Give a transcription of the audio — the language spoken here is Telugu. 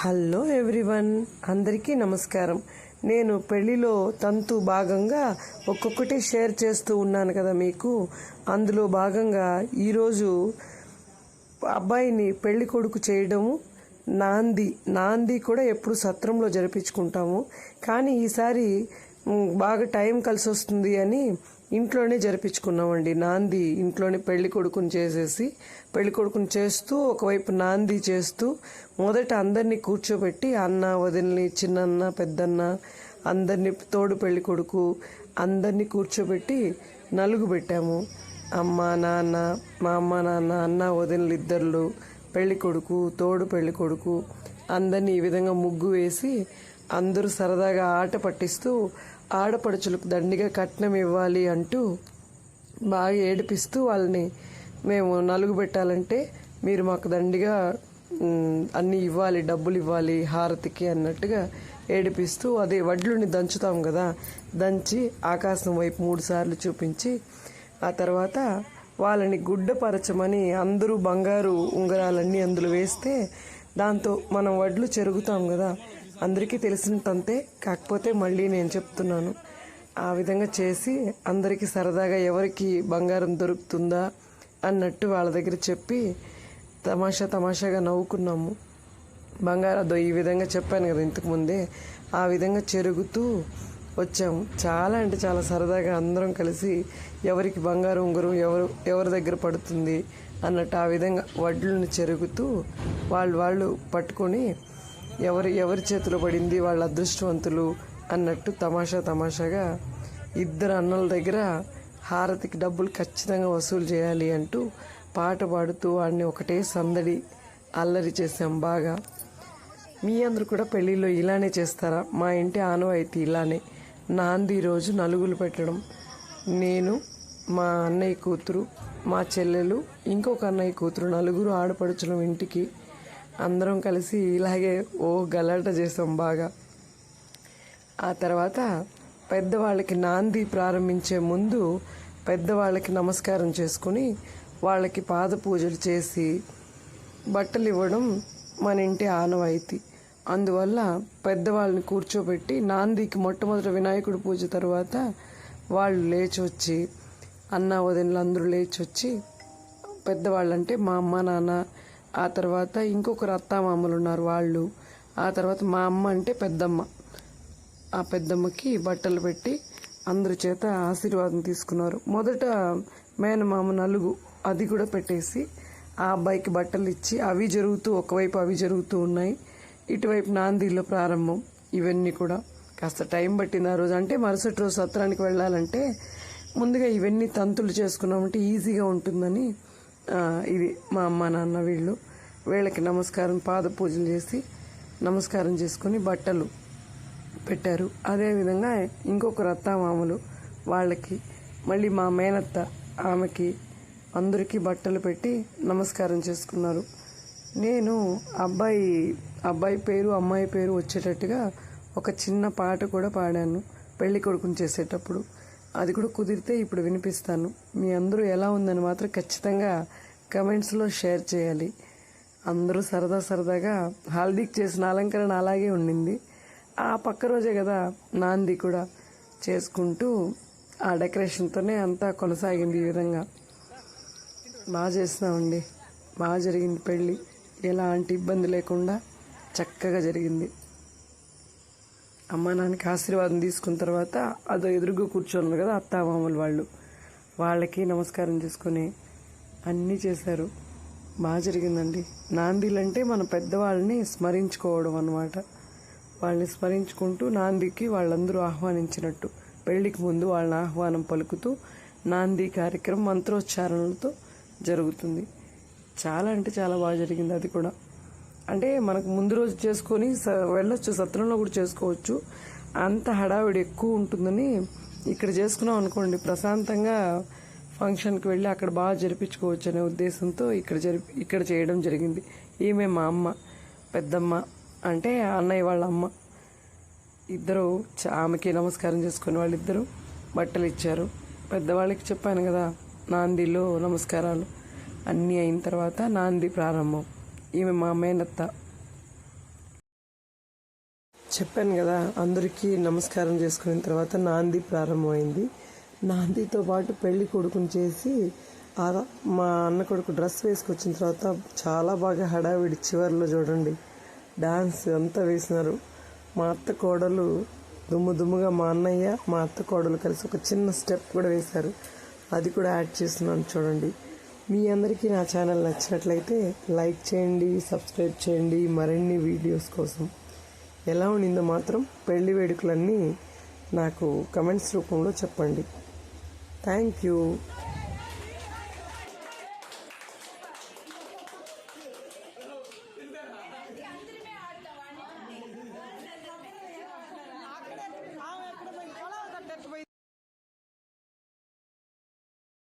హలో ఎవ్రీవన్ అందరికీ నమస్కారం. నేను పెళ్ళిలో తంతు భాగంగా ఒక్కొక్కటి షేర్ చేస్తూ ఉన్నాను కదా మీకు. అందులో భాగంగా ఈరోజు అబ్బాయిని పెళ్ళి కొడుకు చేయడము నాంది నాంది కూడా ఎప్పుడు సత్రంలో జరిపించుకుంటాము. కానీ ఈసారి బాగా టైం కలిసి వస్తుంది అని ఇంట్లోనే జరిపించుకున్నామండి. నాంది ఇంట్లోనే పెళ్ళి కొడుకుని చేసేసి పెళ్ళి కొడుకుని చేస్తూ ఒకవైపు నాంది చేస్తూ మొదట అందరినీ కూర్చోబెట్టి అన్న వదిలిని చిన్నన్న పెద్దన్న అందరినీ తోడు పెళ్ళి కొడుకు అందరినీ కూర్చోబెట్టి నలుగు పెట్టాము. అమ్మ నాన్న మా అమ్మ నాన్న అన్న వదినలు ఇద్దరు పెళ్ళి కొడుకు తోడు పెళ్ళి కొడుకు అందరినీ ఈ విధంగా ముగ్గు వేసి అందరూ సరదాగా ఆట పట్టిస్తూ ఆడపడుచులకు దండిగా కట్నం ఇవ్వాలి అంటూ బాగా ఏడిపిస్తూ వాళ్ళని మేము నలుగు పెట్టాలంటే మీరు మాకు దండిగా అన్నీ అన్ని ఇవ్వాలి డబ్బులు ఇవ్వాలి హారతికి అన్నట్టుగా ఏడిపిస్తూ అదే వడ్లుని దంచుతాం కదా. దంచి ఆకాశం వైపు మూడు సార్లు చూపించి ఆ తర్వాత వాళ్ళని గుడ్డపరచమని అందరూ బంగారు ఉంగరాలన్నీ అందులో వేస్తే దాంతో మనం వడ్లు చెరుగుతాం కదా. అందరికీ తెలిసిన తంతే కాకపోతే మళ్ళీ నేను చెప్తున్నాను. ఆ విధంగా చేసి అందరికీ సరదాగా ఎవరికి బంగారం దొరుకుతుందా అన్నట్టు వాళ్ళ దగ్గర చెప్పి తమాషా తమాషాగా నవ్వుకున్నాము. బంగారదో ఈ విధంగా చెప్పాను కదా ఇంతకుముందే ఆ విధంగా చెరుగుతూ వచ్చాము. చాలా అంటే చాలా సరదాగా అందరం కలిసి ఎవరికి బంగారు ఉంగరం ఎవరు ఎవరి దగ్గర పడుతుంది అన్నట్టు ఆ విధంగా వడ్లను చెరుగుతూ వాళ్ళు వాళ్ళు పట్టుకొని ఎవరి ఎవరి చేతిలో పడింది వాళ్ళ అదృష్టవంతులు అన్నట్టు తమాషా తమాషాగా ఇద్దరు అన్నల దగ్గర హారతికి డబ్బులు ఖచ్చితంగా వసూలు చేయాలి అంటూ పాట పాడుతూ వాడిని ఒకటే సందడి అల్లరి చేశాం బాగా. మీ అందరు కూడా పెళ్ళిళ్ళు ఇలానే చేస్తారా? మా ఇంటి ఆనవాయితీ ఇలానే. నాంది రోజు నలుగులు పెట్టడం. నేను మా అన్నయ్య కూతురు మా చెల్లెలు ఇంకొక అన్నయ్య కూతురు నలుగురు ఆడపడుచులం ఇంటికి అందరం కలిసి ఇలాగే ఓ గలాట చేసాం బాగా. ఆ తర్వాత పెద్దవాళ్ళకి నాంది ప్రారంభించే ముందు పెద్దవాళ్ళకి నమస్కారం చేసుకుని వాళ్ళకి పాద పూజలు చేసి బట్టలు ఇవ్వడం మన ఇంటి ఆనవాయితీ. అందువల్ల పెద్దవాళ్ళని కూర్చోబెట్టి నాందికి మొట్టమొదటి వినాయకుడి పూజ తర్వాత వాళ్ళు లేచి వచ్చి అన్న వదినలు అందరూ లేచి వచ్చి పెద్దవాళ్ళంటే మా అమ్మ నాన్న ఆ తర్వాత ఇంకొకరు అత్తామామలు ఉన్నారు వాళ్ళు. ఆ తర్వాత మా అమ్మ అంటే పెద్దమ్మ. ఆ పెద్దమ్మకి బట్టలు పెట్టి అందరి చేత ఆశీర్వాదం తీసుకున్నారు. మొదట మేనమామ నలుగు అది కూడా పెట్టేసి ఆ అబ్బాయికి బట్టలు ఇచ్చి అవి జరుగుతూ ఒకవైపు అవి జరుగుతూ ఉన్నాయి. ఇటువైపు నాందిలో ప్రారంభం ఇవన్నీ కూడా. కాస్త టైం పట్టింది ఆ రోజు. అంటే మరుసటి రోజు సత్రానికి వెళ్ళాలంటే ముందుగా ఇవన్నీ తంతులు చేసుకున్నామంటే ఈజీగా ఉంటుందని ఇది మా అమ్మ నాన్న వీళ్ళు. వీళ్ళకి నమస్కారం పాద పూజలు చేసి నమస్కారం చేసుకుని బట్టలు పెట్టారు. అదేవిధంగా ఇంకొకరు అత్తామామలు వాళ్ళకి మళ్ళీ మా మేనత్త ఆమెకి అందరికీ బట్టలు పెట్టి నమస్కారం చేసుకున్నారు. నేను అబ్బాయి అబ్బాయి పేరు అమ్మాయి పేరు వచ్చేటట్టుగా ఒక చిన్న పాట కూడా పాడాను పెళ్ళి కొడుకుని చేసేటప్పుడు. అది కూడా కుదిరితే ఇప్పుడు వినిపిస్తాను. మీ అందరూ ఎలా ఉందని మాత్రం ఖచ్చితంగా కమెంట్స్లో షేర్ చేయాలి. అందరూ సరదా సరదాగా హల్దీకి చేసిన అలంకరణ అలాగే ఉండింది. ఆ పక్క రోజే కదా నాంది కూడా చేసుకుంటూ ఆ డెకరేషన్తోనే అంతా కొనసాగింది ఈ విధంగా. బాగా చేసినామండి. బాగా జరిగింది పెళ్ళి. ఎలాంటి ఇబ్బంది లేకుండా చక్కగా జరిగింది. అమ్మ నాన్నకి ఆశీర్వాదం తీసుకున్న తర్వాత అదో ఎదురుగా కూర్చోన్నారు కదా అత్తామామలు వాళ్ళు. వాళ్ళకి నమస్కారం చేసుకొని అన్నీ చేశారు. బాగా జరిగిందండి. నాందీలు అంటే మన పెద్దవాళ్ళని స్మరించుకోవడం అన్నమాట. వాళ్ళని స్మరించుకుంటూ నాందికి వాళ్ళందరూ ఆహ్వానించినట్టు. పెళ్ళికి ముందు వాళ్ళని ఆహ్వానం పలుకుతూ నాంది కార్యక్రమం మంత్రోచ్చారణలతో జరుగుతుంది. చాలా అంటే చాలా బాగా జరిగింది అది కూడా. అంటే మనకు ముందు రోజు చేసుకొని స- వెళ్ళొచ్చు సత్రంలో కూడా చేసుకోవచ్చు. అంత హడావిడి ఎక్కువ ఉంటుందని ఇక్కడ చేసుకున్నాం అనుకోండి. ప్రశాంతంగా ఫంక్షన్కి వెళ్ళి అక్కడ బాగా జరిపించుకోవచ్చు అనే ఉద్దేశంతో ఇక్కడ జరిపి ఇక్కడ చేయడం జరిగింది. ఈమె మా అమ్మ పెద్దమ్మ అంటే అన్నయ్య వాళ్ళ అమ్మ. ఇద్దరు ఆమెకి నమస్కారం చేసుకుని వాళ్ళిద్దరూ బట్టలు ఇచ్చారు. పెద్దవాళ్ళకి చెప్పాను కదా నాందిలో నమస్కారాలు. అన్నీ అయిన తర్వాత నాంది ప్రారంభం. ఈమె మా మేనత్త. చెప్పాను కదా అందరికీ నమస్కారం చేసుకున్న తర్వాత నాంది ప్రారంభమైంది. నాందితో పాటు పెళ్ళి కొడుకుని చేసి మా అన్న కొడుకు డ్రెస్ వేసుకొచ్చిన తర్వాత చాలా బాగా హడావిడి చివర్లో చూడండి. డాన్స్ అంతా వేసినారు. మా అత్త కోడలు దుమ్ము దుమ్ముగా మా అన్నయ్య మా అత్త కోడలు కలిసి ఒక చిన్న స్టెప్ కూడా వేశారు. అది కూడా యాడ్ చేస్తున్నాను చూడండి. మీ అందరికీ నా ఛానల్ నచ్చినట్లయితే లైక్ చేయండి సబ్స్క్రైబ్ చేయండి మరిన్ని వీడియోస్ కోసం. ఎలా ఉండిందో మాత్రం పెళ్ళి వేడుకలన్నీ నాకు కమెంట్స్ రూపంలో చెప్పండి. Thank you.